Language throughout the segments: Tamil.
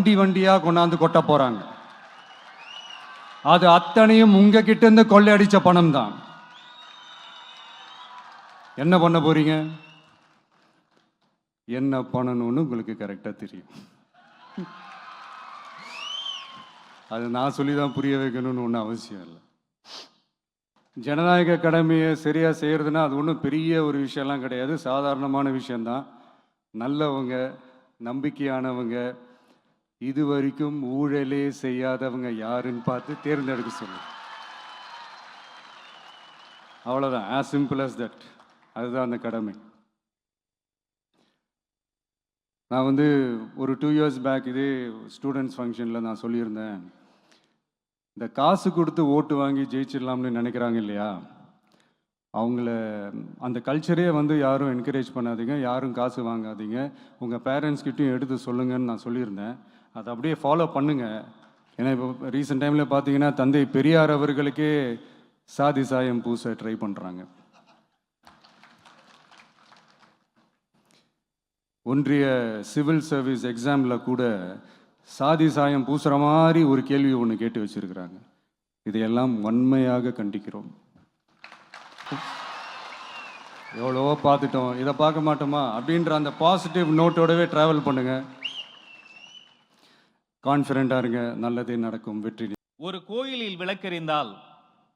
வண்டி வண்டியா கொண்டாந்து கொட்ட போறாங்க. அது அத்தனையும் உங்க கிட்ட இருந்து கொள்ளையடிச்ச பணம் தான் என்ன பண்ண போறீங்க? என்ன பண்ணணும்னு உங்களுக்கு கரெக்டா தெரியும். அது நான் சொல்லி தான் புரிய வைக்கணும்னு ஒன்றும் அவசியம் இல்லை. ஜனநாயக கடமையை சரியாக செய்கிறதுனா அது ஒன்றும் பெரிய ஒரு விஷயம்லாம் கிடையாது. சாதாரணமான விஷயம்தான். நல்லவங்க நம்பிக்கையானவங்க இது வரைக்கும் ஊழலே செய்யாதவங்க யாருன்னு பார்த்து தேர்ந்தெடுக்க சொல்லு. அவ்வளோதான் ஆஸ் சிம்பிள் அஸ் தட் அதுதான் அந்த கடமை. நான் வந்து ஒரு டூ இயர்ஸ் பேக் இதே ஸ்டூடெண்ட்ஸ் ஃபங்க்ஷனில் நான் சொல்லியிருந்தேன். இந்த காசு கொடுத்து ஓட்டு வாங்கி ஜெயிச்சிடலாம்னு நினைக்கிறாங்க இல்லையா? அவங்கள அந்த கல்ச்சரே வந்து யாரும் என்கரேஜ் பண்ணாதீங்க. யாரும் காசு வாங்காதீங்க. உங்கள் பேரண்ட்ஸ்கிட்டையும் எடுத்து சொல்லுங்கன்னு நான் சொல்லியிருந்தேன். அதை அப்படியே ஃபாலோ பண்ணுங்க. ஏன்னா இப்போ ரீசெண்ட் டைமில் பார்த்தீங்கன்னா தந்தை பெரியார் அவர்களுக்கே சாதி சாயம் பூச ட்ரை பண்ணுறாங்க ஒன்றிய சிவில் சர்வீஸ் எக்ஸாமில் கூட சாதி சாயம் பூசுகிற மாதிரி ஒரு கேள்வி ஒன்று கேட்டு வச்சிருக்கிறாங்க. இதையெல்லாம் வன்மையாக கண்டிக்கிறோம். எவ்வளவோ பார்த்துட்டோம். இதை பார்க்க மாட்டோமா? அப்படின்ற அந்த பாசிட்டிவ் நோட்டோடவே ட்ராவல் பண்ணுங்கள் கான்ஃபிடென்ட்டாக இருங்க நல்லதே நடக்கும் வெற்றி ஒரு கோயிலில் விளக்கெறிந்தால்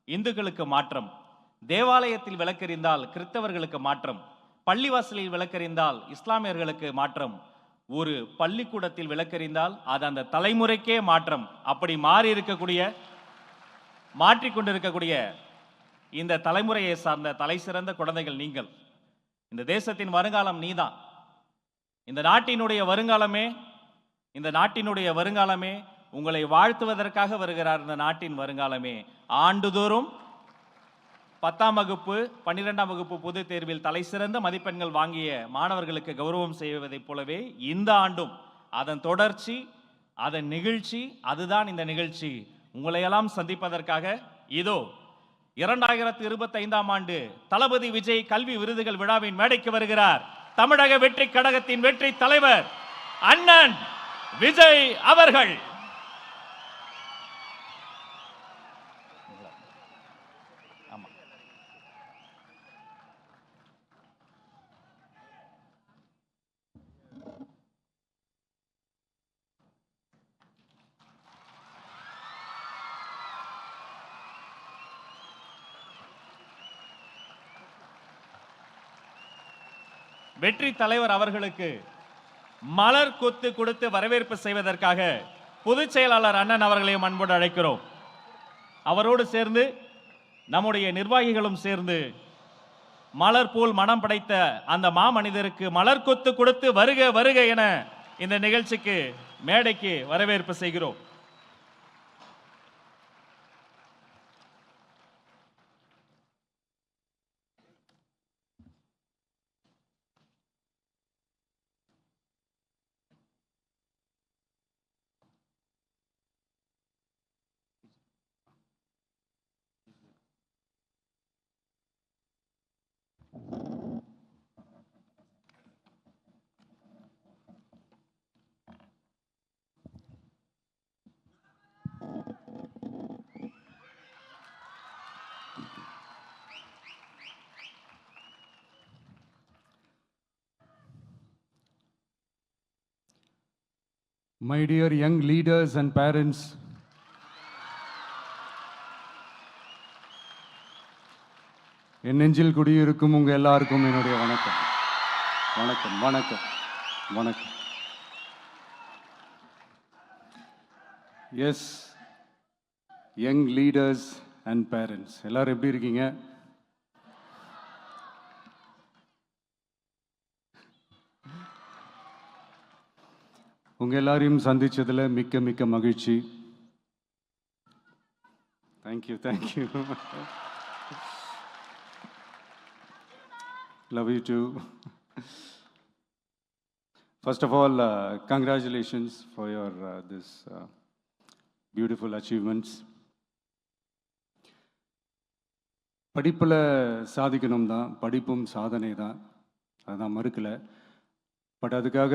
இந்துக்களுக்கு மாற்றம் தேவாலயத்தில் விளக்கெறிந்தால் கிறிஸ்தவர்களுக்கு மாற்றம் பள்ளிவாசலில் விளக்கெறிந்தால் இஸ்லாமியர்களுக்கு மாற்றம் ஒரு பள்ளிக்கூடத்தில் விளக்கெறிந்தால் அது அந்த தலைமுறைக்கே மாற்றம். அப்படி மாறி இருக்கக்கூடிய மாற்றிக்கொண்டிருக்கக்கூடிய இந்த தலைமுறையை சார்ந்த தலை சிறந்த குழந்தைகள் நீங்கள். இந்த தேசத்தின் வருங்காலம் நீதான். இந்த நாட்டினுடைய வருங்காலமே இந்த நாட்டினுடைய வருங்காலமே உங்களை வாழ்த்துவதற்காக வருகிறார் இந்த நாட்டின் வருங்காலமே. ஆண்டுதோறும் பத்தாம் வகுப்பு பன்னிரெண்டாம் வகுப்பு பொதுத் தேர்வில் தலை சிறந்த மதிப்பெண்கள் வாங்கிய மாணவர்களுக்கு கௌரவம் செய்வதைப் போலவே இந்த ஆண்டும் அதன் தொடர்ச்சி அதன் நிகழ்ச்சி அதுதான் இந்த நிகழ்ச்சி. உங்களையெல்லாம் சந்திப்பதற்காக இதோ இரண்டாயிரத்து இருபத்தி ஐந்தாம் ஆண்டு தளபதி விஜய் கல்வி விருதுகள் விழாவின் மேடைக்கு வருகிறார். தமிழக வெற்றி கழகத்தின் வெற்றி தலைவர் அண்ணன் விஜய் அவர்கள். வெற்றி தலைவர் அவர்களுக்கு மலர் கொத்து கொடுத்து வரவேற்பு செய்வதற்காக பொதுச் செயலாளர் அண்ணன் அவர்களையும் அன்போடு அழைக்கிறோம். அவரோடு சேர்ந்து நம்முடைய நிர்வாகிகளும் சேர்ந்து மலர் போல் மனம் படைத்த அந்த மாமனிதருக்கு மலர் கொத்து கொடுத்து வருக வருக என இந்த நிகழ்ச்சிக்கு மேடைக்கு வரவேற்பு செய்கிறோம். My dear young leaders and parents, என் நெஞ்சில் குடியிருக்கும் உங்கள் எல்லாருக்கும் என்னுடைய வணக்கம். வணக்கம் வணக்கம் வணக்கம். Yes young leaders and parents எல்லாரும் எப்படி இருக்கீங்க? உங்கள் எல்லாரையும் சந்தித்ததில் மிக்க மிக்க மகிழ்ச்சி. Thank you thank you love you too first of all congratulations for your this beautiful achievements படிப்பில் சாதிக்கணும் தான் படிப்பும் சாதனை தான் அதை நான் மறுக்கலை. பட் அதுக்காக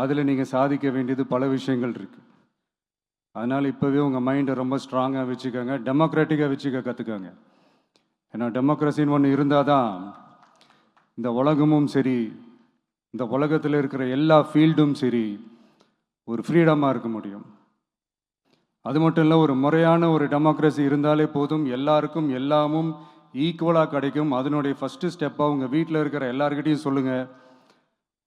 அதில் நீங்கள் சாதிக்க வேண்டியது பல விஷயங்கள் இருக்குது அதனால் இப்போவே உங்கள் மைண்டை ரொம்ப ஸ்ட்ராங்காக வச்சுக்கோங்க. டெமோக்ராட்டிக்காக வச்சுக்க கற்றுக்கோங்க ஏன்னா டெமோக்ரஸின்னு ஒன்று இருந்தால் தான் இந்த உலகமும் சரி இந்த உலகத்தில் இருக்கிற எல்லா ஃபீல்டும் சரி ஒரு ஃப்ரீடமாக இருக்க முடியும். அது மட்டும் இல்லை ஒரு முறையான ஒரு டெமோக்ரஸி இருந்தாலே போதும். எல்லாருக்கும் எல்லாமும் ஈக்குவலாக கிடைக்கும். அதனுடைய ஃபஸ்ட்டு ஸ்டெப்பாக உங்கள் வீட்டில் இருக்கிற எல்லாருக்கிட்டையும் சொல்லுங்கள்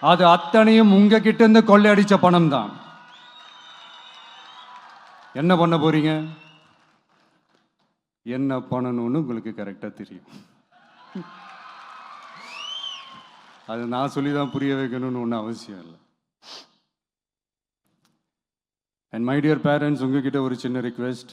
அது அத்தனையும் உங்ககிட்ட இருந்து கொள்ளையடிச்ச பணம் தான் என்ன பண்ண போறீங்க? என்ன பண்ணணும்னு உங்களுக்கு கரெக்டாக தெரியும். அது நான் சொல்லி தான் புரிய வைக்கணும்னு ஒன்றும் அவசியம் இல்லை. அண்ட் மை டியர் பேரண்ட்ஸ் உங்ககிட்ட ஒரு சின்ன ரிக்வெஸ்ட்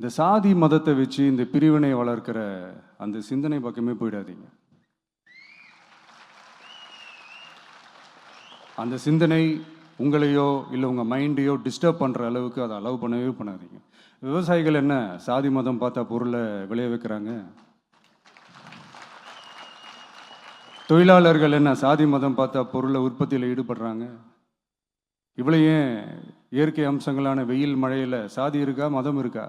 இந்த சாதி மதத்தை வச்சு இந்த பிரிவினை வளர்க்கிற அந்த சிந்தனை பக்கமே போயிடாதீங்க. அந்த சிந்தனை உங்களையோ இல்லை உங்கள் மைண்டையோ டிஸ்டர்ப் பண்ணுற அளவுக்கு அதை அலோவ் பண்ணவே பண்ணாதீங்க. விவசாயிகள் என்ன சாதி மதம் பார்த்தா பொருளை விளைய வைக்கிறாங்க? தொழிலாளர்கள் என்ன சாதி மதம் பார்த்தா பொருளை உற்பத்தியில் ஈடுபடுறாங்க? இவ்வளோ ஏன் இயற்கை அம்சங்களான வெயில் மழையில் சாதி இருக்கா மதம் இருக்கா?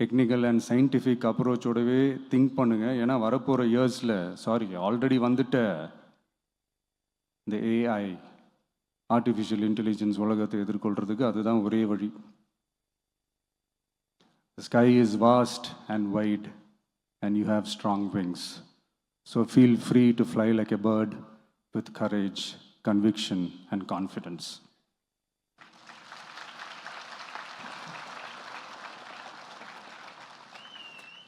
டெக்னிக்கல் அண்ட் சயின்டிஃபிக் அப்ரோச்சோடவே திங்க் பண்ணுங்க. ஏன்னா வரப்போகிற இயர்ஸில் சாரி ஆல்ரெடி வந்துட்ட இந்த ஏஐ ஆர்டிஃபிஷியல் இன்டெலிஜென்ஸ் உலகத்தை எதிர்கொள்கிறதுக்கு அதுதான் ஒரே வழி. Sky is vast and and and you have strong wings so feel free to fly like a bird with courage conviction and confidence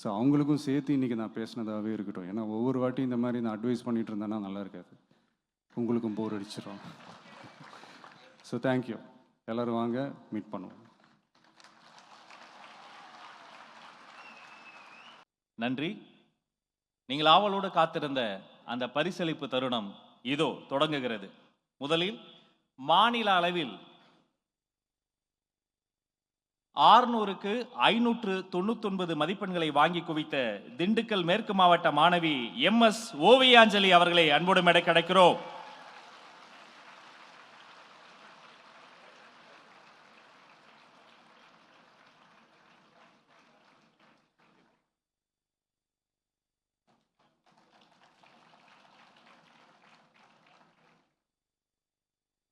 so அவங்களுக்கும் சேர்த்து இன்றைக்கி நான் பேசினதாகவே இருக்கட்டும். ஏன்னா ஒவ்வொரு வாட்டியும் இந்த மாதிரி நான் அட்வைஸ் பண்ணிட்டு இருந்தேன்னா நல்லா இருக்காது. உங்களுக்கும் போர் அடிச்சிடும் ஸோ தேங்க்யூ எல்லோரும் வாங்க மீட் பண்ணுவோம். நன்றி. நீங்கள் ஆவலோடு காத்திருந்த அந்த பரிசளிப்பு தருணம் இதோ தொடங்குகிறது. முதலில் மாநில அளவில் ஆறுநூறுக்கு ஐநூற்று தொண்ணூத்தொன்பது மதிப்பெண்களை வாங்கி குவித்த திண்டுக்கல் மேற்கு மாவட்ட மாணவி எம் எஸ் ஓவியாஞ்சலி அவர்களை அன்போடு மேடை கிடைக்கிறோம்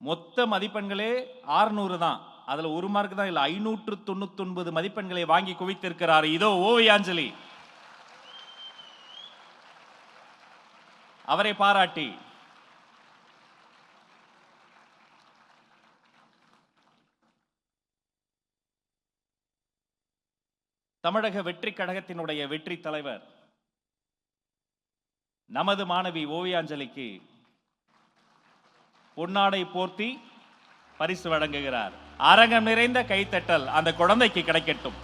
மொத்த மதிப்பெண்களே 600 தான். அதுல ஒரு மார்க் தான் இல்லை ஐநூற்று தொண்ணூத்தொன்பது மதிப்பெண்களை வாங்கி குவித்திருக்கிறார் இதோ ஓவியாஞ்சலி. அவரை பாராட்டி. தமிழக வெற்றி கழகத்தினுடைய வெற்றி தலைவர் நமது மாணவி ஓவியாஞ்சலிக்கு பொன்னாடை போர்த்தி பரிசு வழங்குகிறார். அரங்கம் நிறைந்த கைத்தட்டல் அந்த குழந்தைக்கு கிடைக்கட்டும்.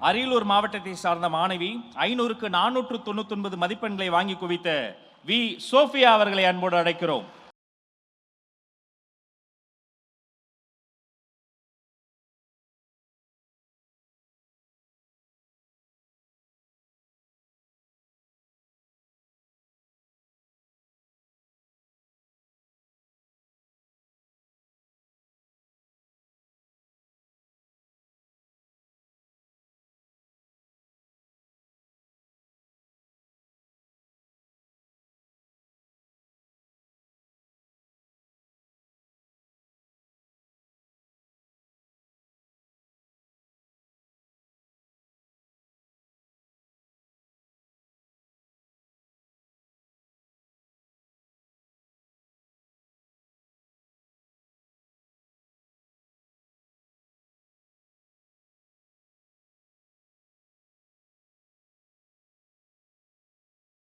அரியலூர் மாவட்டத்தை சார்ந்த மாணவி ஐநூறுக்கு நானூற்று தொண்ணூத்தி ஒன்பது மதிப்பெண்களை வாங்கி குவித்த வி சோஃபியா அவர்களை அன்போடு அழைக்கிறோம்.